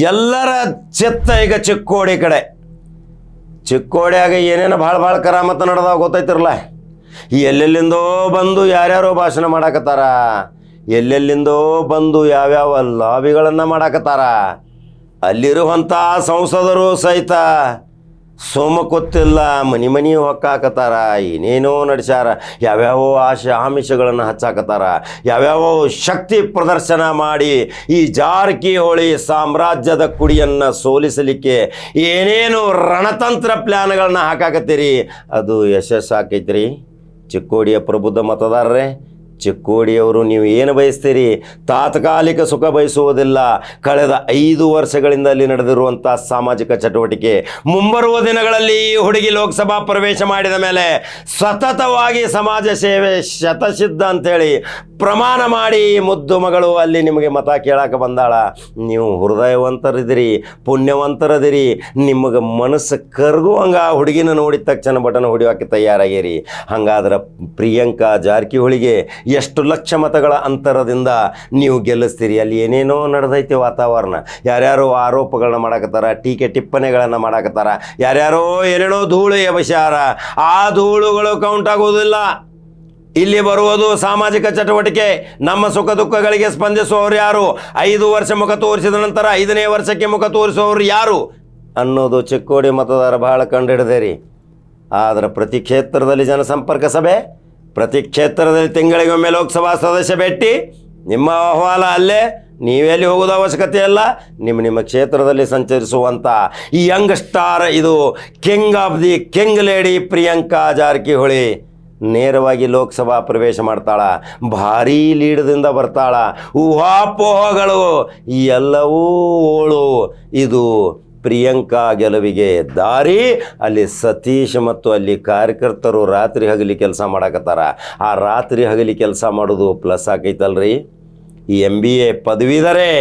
ಎಲ್ಲರ ಚಿತ್ತ ಈಗ ಚಿಕ್ಕೋಡಿ ಕಡೆ. ಚಿಕ್ಕೋಡಿಯಾಗ ಏನೇನು ಭಾಳ ಭಾಳ ಕರಾಮತ್ತ ನಡೆದಾವ ಗೊತ್ತೈತಿರಲ್ಲ ಎಲ್ಲೆಲ್ಲಿಂದೋ ಬಂದು ಯಾರ್ಯಾರೋ ಭಾಷಣ ಮಾಡಾಕತ್ತಾರ. ಎಲ್ಲೆಲ್ಲಿಂದೋ ಬಂದು ಯಾವ್ಯಾವ ಲಾಬಿಗಳನ್ನು ಮಾಡಾಕತ್ತಾರ. ಅಲ್ಲಿರುವಂಥ ಸಂಸದರು ಸಹಿತ ಸೋಮ ಗೊತ್ತಿಲ್ಲ ಮನಿ ಮನಿ ಹೊಕ್ಕಾಕತ್ತಾರ ಏನೇನೋ ನಡೆಸ್ಯಾರ, ಯಾವ್ಯಾವ ಆಶೆ ಆಮಿಷಗಳನ್ನು ಹಚ್ಚಾಕತ್ತಾರ ಯಾವ್ಯಾವ ಶಕ್ತಿ ಪ್ರದರ್ಶನ ಮಾಡಿ ಈ ಜಾರಕಿಹೊಳಿ ಸಾಮ್ರಾಜ್ಯದ ಕುಡಿಯನ್ನು ಸೋಲಿಸಲಿಕ್ಕೆ ಏನೇನು ರಣತಂತ್ರ ಪ್ಲ್ಯಾನ್ಗಳನ್ನ ಹಾಕಾಕತ್ತೀರಿ? ಅದು ಯಶಸ್ಸು ಆಕೈತ್ರಿ ಚಿಕ್ಕೋಡಿಯ ಪ್ರಬುದ್ಧ ಮತದಾರರೇ ಚಿಕ್ಕೋಡಿಯವರು, ನೀವು ಏನು ಬಯಸ್ತೀರಿ? ತಾತ್ಕಾಲಿಕ ಸುಖ ಬಯಸುವುದಿಲ್ಲ. ಕಳೆದ ಐದು ವರ್ಷಗಳಿಂದ ಅಲ್ಲಿ ನಡೆದಿರುವಂಥ ಸಾಮಾಜಿಕ ಚಟುವಟಿಕೆ ಮುಂಬರುವ ದಿನಗಳಲ್ಲಿ ಹುಡುಗಿ ಲೋಕಸಭಾ ಪ್ರವೇಶ ಮಾಡಿದ ಮೇಲೆ ಸತತವಾಗಿ ಸಮಾಜ ಸೇವೆ ಶತಸಿದ್ಧ ಅಂತೇಳಿ ಪ್ರಮಾಣ ಮಾಡಿ ಮುದ್ದು ಮಗಳು ಅಲ್ಲಿ ನಿಮಗೆ ಮತ ಕೇಳಕ್ಕೆ ಬಂದಾಳ. ನೀವು ಹೃದಯವಂತರಿದ್ದೀರಿ, ಪುಣ್ಯವಂತರದಿರಿ, ನಿಮಗೆ ಮನಸ್ಸು ಕರ್ಗುವಂಗ ಆ ಹುಡುಗಿನ ನೋಡಿದ ತಕ್ಷಣ ಬಟನ್ ಹೊಡಿಯೋಕೆ ತಯಾರಾಗಿರಿ. ಹಂಗಾದ್ರೆ ಪ್ರಿಯಾಂಕಾ ಜಾರಕಿಹೊಳಿಗೆ ಎಷ್ಟು ಲಕ್ಷ ಮತಗಳ ಅಂತರದಿಂದ ನೀವು ಗೆಲ್ಲಿಸ್ತೀರಿ? ಅಲ್ಲಿ ಏನೇನೋ ನಡೆದೈತಿ ವಾತಾವರಣ. ಯಾರ್ಯಾರೋ ಆರೋಪಗಳನ್ನ ಮಾಡಾಕತ್ತಾರ, ಟೀಕೆ ಟಿಪ್ಪಣಿಗಳನ್ನು ಮಾಡಾಕತ್ತಾರ, ಯಾರ್ಯಾರೋ ಏನೇನೋ ಧೂಳು ಎಬಸ್ಯಾರ, ಆ ಧೂಳುಗಳು ಕೌಂಟ್ ಆಗೋದಿಲ್ಲ. ಇಲ್ಲಿ ಬರುವುದು ಸಾಮಾಜಿಕ ಚಟುವಟಿಕೆ. ನಮ್ಮ ಸುಖ ದುಃಖಗಳಿಗೆ ಸ್ಪಂದಿಸುವವರು ಯಾರು? ಐದು ವರ್ಷ ಮುಖ ತೋರಿಸಿದ ನಂತರ ಐದನೇ ವರ್ಷಕ್ಕೆ ಮುಖ ತೋರಿಸುವವರು ಯಾರು? ಅನ್ನೋದು ಚಿಕ್ಕೋಡಿ ಮತದಾರ ಬಹಳ ಕಂಡುಹಿಡಿದೇರಿ ಆದರೆ ಪ್ರತಿ ಕ್ಷೇತ್ರದಲ್ಲಿ ಜನಸಂಪರ್ಕ ಸಭೆ ಪ್ರತಿ ಕ್ಷೇತ್ರದಲ್ಲಿ ತಿಂಗಳಿಗೊಮ್ಮೆ ಲೋಕಸಭಾ ಸದಸ್ಯ ಭೇಟಿ. ನಿಮ್ಮ ಅಹವಾಲ ಅಲ್ಲೇ. ನೀವೆಲ್ಲಿ ಹೋಗೋದು ಅವಶ್ಯಕತೆ ಇಲ್ಲ. ನಿಮ್ಮ ನಿಮ್ಮ ಕ್ಷೇತ್ರದಲ್ಲಿ ಸಂಚರಿಸುವಂಥ ಈ ಯಂಗ್ ಸ್ಟಾರ್ ಇದು king of the king lady Priyanka Jarkiholi. ನೇರವಾಗಿ ಲೋಕಸಭಾ ಪ್ರವೇಶ ಮಾಡ್ತಾಳೆ. ಭಾರೀ ಲೀಡದಿಂದ ಬರ್ತಾಳ. ಊಹಾಪೋಹಗಳು. ಎಲ್ಲವೂ ಓಳು. ಇದು ಪ್ರಿಯಾಂಕಾ ಗೆಲುವಿಗೆ ದಾರಿ, ಅಲ್ಲಿ ಸತೀಶ್ ಮತ್ತು ಅಲ್ಲಿ ಕಾರ್ಯಕರ್ತರು ರಾತ್ರಿ ಹಗಲಿ ಕೆಲಸ ಮಾಡಕತ್ತಾರ. ಆ ರಾತ್ರಿ ಹಗಲಿ ಕೆಲಸ ಮಾಡೋದು ಪ್ಲಸ್ ಆಕೈತಲ್ರಿ? ಈ ಎಂ ಬಿ ಎ ಪದವೀಧರೇ,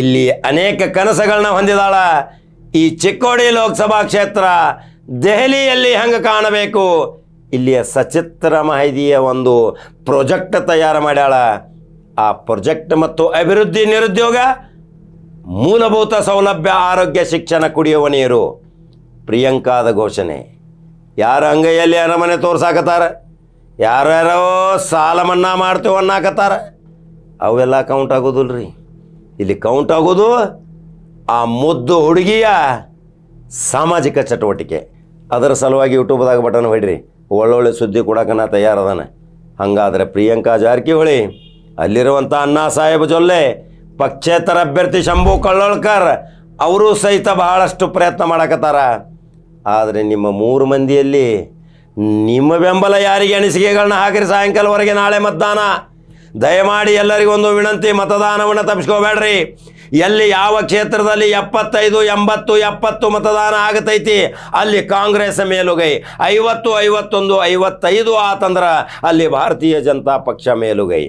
ಇಲ್ಲಿ ಅನೇಕ ಕನಸುಗಳನ್ನ ಹೊಂದಿದಾಳ. ಈ ಚಿಕ್ಕೋಡಿ ಲೋಕಸಭಾ ಕ್ಷೇತ್ರ ದೆಹಲಿಯಲ್ಲಿ ಹೆಂಗೆ ಕಾಣಬೇಕು? ಇಲ್ಲಿಯ ಸಚಿತ್ರ ಮಾಹಿತಿಯ ಒಂದು ಪ್ರಾಜೆಕ್ಟ್ ತಯಾರು ಮಾಡ್ಯಾಳ. ಆ ಪ್ರಾಜೆಕ್ಟ್ ಮತ್ತು ಅಭಿವೃದ್ಧಿ ನಿರುದ್ಯೋಗ ಮೂಲಭೂತ ಸೌಲಭ್ಯ, ಆರೋಗ್ಯ, ಶಿಕ್ಷಣ ಕುಡಿಯುವ ನೀರು. ಪ್ರಿಯಾಂಕಾದ ಘೋಷಣೆ. ಯಾರ ಅಂಗೈಯಲ್ಲಿ ಅರಮನೆ ತೋರ್ಸಾಕತ್ತಾರ? ಯಾರ್ಯಾರೋ ಸಾಲ ಮನ್ನಾ ಮಾಡ್ತೇವೆ ಅನ್ನಾಕತ್ತಾರ? ಅವೆಲ್ಲ ಕೌಂಟ್ ಆಗೋದಿಲ್ಲ ರೀ ಇಲ್ಲಿ ಕೌಂಟ್ ಆಗೋದು ಆ ಮುದ್ದು ಹುಡುಗಿಯ ಸಾಮಾಜಿಕ ಚಟುವಟಿಕೆ. ಅದರ ಸಲುವಾಗಿ ಯೂಟ್ಯೂಬ್ದಾಗ ಬಟನ್ ಹೊಡ್ರಿ. ಒಳ್ಳೊಳ್ಳೆ ಸುದ್ದಿ ಕೊಡಕ್ಕೆ ನಾ ತಯಾರದಾನೆ. ಹಂಗಾದ್ರೆ ಪ್ರಿಯಾಂಕಾ ಜಾರಕಿಹೊಳಿ ಅಲ್ಲಿರುವಂಥ ಅಣ್ಣಾ ಸಾಹೇಬ್ ಜೊಲ್ಲೆ ಪಕ್ಷೇತರ ಅಭ್ಯರ್ಥಿ ಶಂಭು ಕಳ್ಳೋಳ್ಕರ್, ಅವರು ಸಹಿತ ಬಹಳಷ್ಟು ಪ್ರಯತ್ನ ಮಾಡಕತ್ತಾರ. ಆದರೆ ನಿಮ್ಮ ಮೂರು ಮಂದಿಯಲ್ಲಿ ನಿಮ್ಮ ಬೆಂಬಲ ಯಾರಿಗೆ ಅನಿಸಿಕೆಗಳನ್ನ ಹಾಕಿರಿ ಸಾಯಂಕಾಲವರೆಗೆ ನಾಳೆ ಮತದಾನ ದಯಮಾಡಿ ಎಲ್ಲರಿಗೂ ಒಂದು ವಿನಂತಿ, ಮತದಾನವನ್ನು ತಪ್ಪಿಸ್ಕೋಬೇಡ್ರಿ ಎಲ್ಲಿ ಯಾವ ಕ್ಷೇತ್ರದಲ್ಲಿ ಎಪ್ಪತ್ತೈದು, ಎಂಬತ್ತು, ಎಪ್ಪತ್ತು ಮತದಾನ ಆಗತೈತಿ, ಅಲ್ಲಿ ಕಾಂಗ್ರೆಸ್ ಮೇಲುಗೈ. ಐವತ್ತು, ಐವತ್ತೊಂದು, ಐವತ್ತೈದು ಆತಂದ್ರೆ ಅಲ್ಲಿ ಭಾರತೀಯ ಜನತಾ ಪಕ್ಷ ಮೇಲುಗೈ.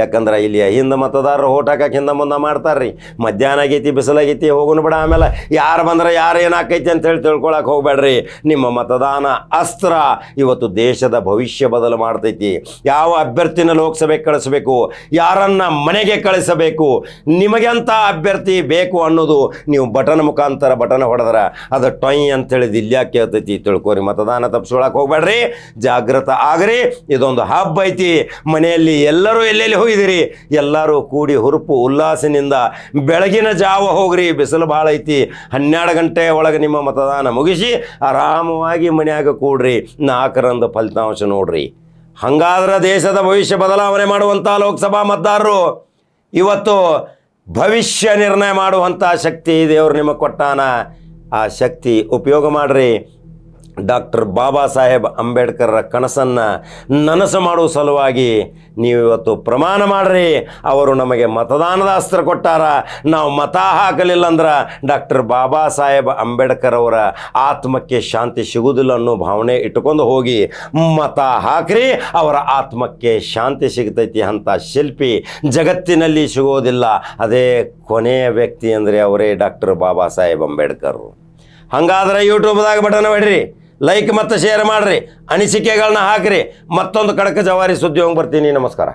ಯಾಕಂದ್ರೆ ಇಲ್ಲಿ ಹಿಂದೆ ಮತದಾರರು ಓಟ್ ಹಿಂದೆ ಮುಂದೆ ಮಾಡ್ತಾರ್ರಿ. ಮಧ್ಯಾಹ್ನ ಆಗೈತಿ ಬಿಸಿಲಾಗೈತಿ ಹೋಗೋಣ ಬಿಡ ಆಮೇಲೆ ಯಾರು ಬಂದ್ರೆ ಯಾರು ಏನಾಕೈತಿ ಅಂತ ಹೇಳಿ ತಿಳ್ಕೊಳಕ್ಕೆ ಹೋಗ್ಬೇಡ್ರಿ. ನಿಮ್ಮ ಮತದಾನ ಅಸ್ತ್ರ ಇವತ್ತು ದೇಶದ ಭವಿಷ್ಯ ಬದಲು ಮಾಡ್ತೈತಿ. ಯಾವ ಅಭ್ಯರ್ಥಿನ ಲೋಕಸಭೆಗೆ ಕಳಿಸ್ಬೇಕು, ಯಾರನ್ನ ಮನೆಗೆ ಕಳಿಸಬೇಕು ನಿಮಗೆಂಥ ಅಭ್ಯರ್ಥಿ ಬೇಕು ಅನ್ನೋದು ನೀವು ಬಟನ್ ಮುಖಾಂತರ ಬಟನ್ ಹೊಡೆದ್ರೆ ಅದು ಟೊಯ್ ಅಂತೇಳಿ ದಿಲ್ಯಾ ಕೇಳ್ತೈತಿ. ತಿಳ್ಕೊರಿ, ಮತದಾನ ತಪ್ಪಿಸ್ಕೊಳಕ್ಕೆ ಹೋಗ್ಬೇಡ್ರಿ. ಜಾಗೃತ ಆಗ್ರಿ. ಇದೊಂದು ಹಬ್ಬ ಐತಿ. ಮನೆಯಲ್ಲಿ ಎಲ್ಲರೂ ಎಲ್ಲೆಲ್ಲಿ ಹೋಗಿದಿರಿ. ಎಲ್ಲರೂ ಕೂಡಿ ಹುರುಪು ಉಲ್ಲಾಸಿನಿಂದ ಬೆಳಗಿನ ಜಾವ ಹೋಗ್ರಿ. ಬಿಸಿಲು ಭಾಳ ಐತಿ. ಹನ್ನೆರಡು ಗಂಟೆ ಒಳಗೆ ನಿಮ್ಮ ಮತದಾನ ಮುಗಿಸಿ ಆರಾಮವಾಗಿ ಮನೆಯಾಗ ಕೂಡ್ರಿ. ನಾಲ್ಕರಂದು ಫಲಿತಾಂಶ ನೋಡ್ರಿ. ಹಂಗಾದ್ರೆ ದೇಶದ ಭವಿಷ್ಯ ಬದಲಾವಣೆ ಮಾಡುವಂಥ ಲೋಕಸಭಾ ಮತದಾರರು, ಇವತ್ತು ಭವಿಷ್ಯ ನಿರ್ಣಯ ಮಾಡುವಂಥ ಶಕ್ತಿ ದೇವರು ನಿಮಗೆ ಕೊಟ್ಟಾನ. ಆ ಶಕ್ತಿ ಉಪಯೋಗ ಮಾಡ್ರಿ. ಡಾಕ್ಟರ್ ಬಾಬಾ ಸಾಹೇಬ್ ಅಂಬೇಡ್ಕರ್ರ ಕನಸನ್ನು ನನಸು ಮಾಡುವ ಸಲುವಾಗಿ ನೀವು ಇವತ್ತು ಪ್ರಮಾಣ ಮಾಡ್ರಿ. ಅವರು ನಮಗೆ ಮತದಾನದ ಅಸ್ತ್ರ ಕೊಟ್ಟಾರ. ನಾವು ಮತ ಹಾಕಲಿಲ್ಲ ಅಂದ್ರೆ ಡಾಕ್ಟರ್ ಬಾಬಾ ಸಾಹೇಬ್ ಅಂಬೇಡ್ಕರ್ ಅವರ ಆತ್ಮಕ್ಕೆ ಶಾಂತಿ ಸಿಗುವುದಿಲ್ಲ ಅನ್ನೋ ಭಾವನೆ ಇಟ್ಕೊಂಡು ಹೋಗಿ ಮತ ಹಾಕ್ರಿ. ಅವರ ಆತ್ಮಕ್ಕೆ ಶಾಂತಿ ಸಿಗ್ತೈತಿ ಅಂತ ಶಿಲ್ಪಿ ಜಗತ್ತಿನಲ್ಲಿ ಸಿಗೋದಿಲ್ಲ. ಅದೇ ಕೊನೆಯ ವ್ಯಕ್ತಿ ಅಂದರೆ ಅವರೇ ಡಾಕ್ಟರ್ ಬಾಬಾ ಸಾಹೇಬ್ ಅಂಬೇಡ್ಕರ್. ಹಂಗಾದ್ರೆ ಯೂಟ್ಯೂಬ್ದಾಗ ಬಟನ್ ಹೊಡ್ರಿ ಲೈಕ್ ಮತ್ತು ಶೇರ್ ಮಾಡಿರಿ. ಅನಿಸಿಕೆಗಳನ್ನ ಹಾಕಿರಿ. ಮತ್ತೊಂದು ಕಡಕ ಜವಾರಿ ಸುದ್ದಿ ಹೋಗಿ ಬರ್ತೀನಿ. ನಮಸ್ಕಾರ.